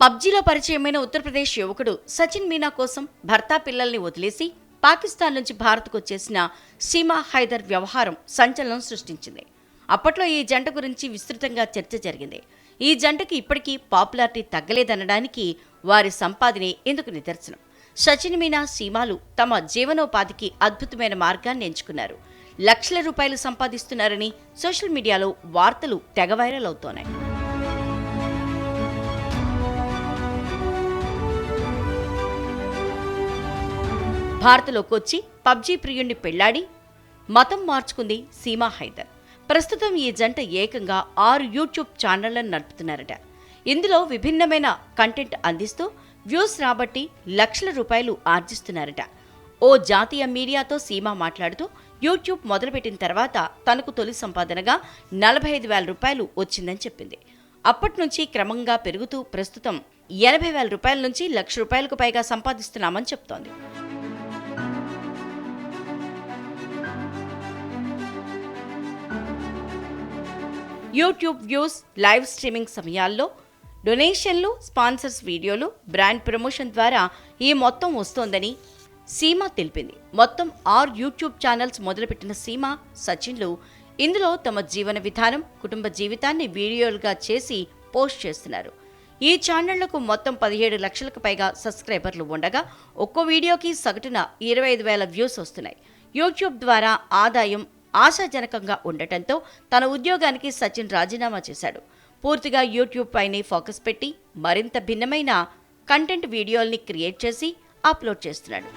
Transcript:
పబ్జీలో పరిచయమైన ఉత్తరప్రదేశ్ యువకుడు సచిన్ మీనా కోసం భర్త పిల్లల్ని వదిలేసి పాకిస్తాన్ నుంచి భారత్కు వచ్చేసిన సీమా హైదర్ వ్యవహారం సంచలనం సృష్టించింది. అప్పట్లో ఈ జంట గురించి విస్తృతంగా చర్చ జరిగింది. ఈ జంటకి ఇప్పటికీ పాపులారిటీ తగ్గలేదనడానికి వారి సంపాదనే ఇందుకు నిదర్శనం. సచిన్ మీనా సీమాలు తమ జీవనోపాధికి అద్భుతమైన మార్గాన్ని ఎంచుకున్నారు. లక్షల రూపాయలు సంపాదిస్తున్నారని సోషల్ మీడియాలో వార్తలు తెగ వైరల్ అవుతున్నాయి. భారత్లోకి వచ్చి పబ్జీ ప్రియుణ్ణి పెళ్ళాడి మతం మార్చుకుంది సీమా హైదర్. ప్రస్తుతం ఈ జంట ఏకంగా ఆరు యూట్యూబ్ ఛానళ్ళను నడుపుతున్నారట. ఇందులో విభిన్నమైన కంటెంట్ అందిస్తూ వ్యూస్ రాబట్టి లక్షల రూపాయలు ఆర్జిస్తున్నారట. ఓ జాతీయ మీడియాతో సీమా మాట్లాడుతూ యూట్యూబ్ మొదలుపెట్టిన తర్వాత తనకు తొలి సంపాదనగా నలభై ఐదు వేల రూపాయలు వచ్చిందని చెప్పింది. అప్పటి నుంచి క్రమంగా పెరుగుతూ ప్రస్తుతం ఎనభై వేల రూపాయల నుంచి లక్ష రూపాయలకు పైగా సంపాదిస్తున్నామని చెప్తోంది. యూట్యూబ్ వ్యూస్ లైవ్ స్ట్రీమింగ్ సమయాల్లో డొనేషన్లు స్పాన్సర్స్ వీడియోలు బ్రాండ్ ప్రమోషన్ ద్వారా ఈ మొత్తం వస్తోందని సీమ తెలిపింది. మొత్తం ఆరు యూట్యూబ్ ఛానల్స్ మొదలుపెట్టిన సీమా సచిన్లు ఇందులో తమ జీవన విధానం కుటుంబ జీవితాన్ని వీడియోలుగా చేసి పోస్ట్ చేస్తున్నారు. ఈ ఛానళ్ళకు మొత్తం పదిహేడు లక్షలకు పైగా సబ్స్క్రైబర్లు ఉండగా ఒక్కో వీడియోకి సగటున ఇరవై ఐదు వేల వ్యూస్ వస్తున్నాయి. యూట్యూబ్ ద్వారా ఆదాయం ఆశాజనకంగా ఉండటంతో తన ఉద్యోగానికి సచిన్ రాజీనామా చేశాడు. పూర్తిగా యూట్యూబ్ పైనే ఫోకస్ పెట్టి మరింత భిన్నమైన కంటెంట్ వీడియోల్ని క్రియేట్ చేసి అప్లోడ్ చేస్తున్నాడు.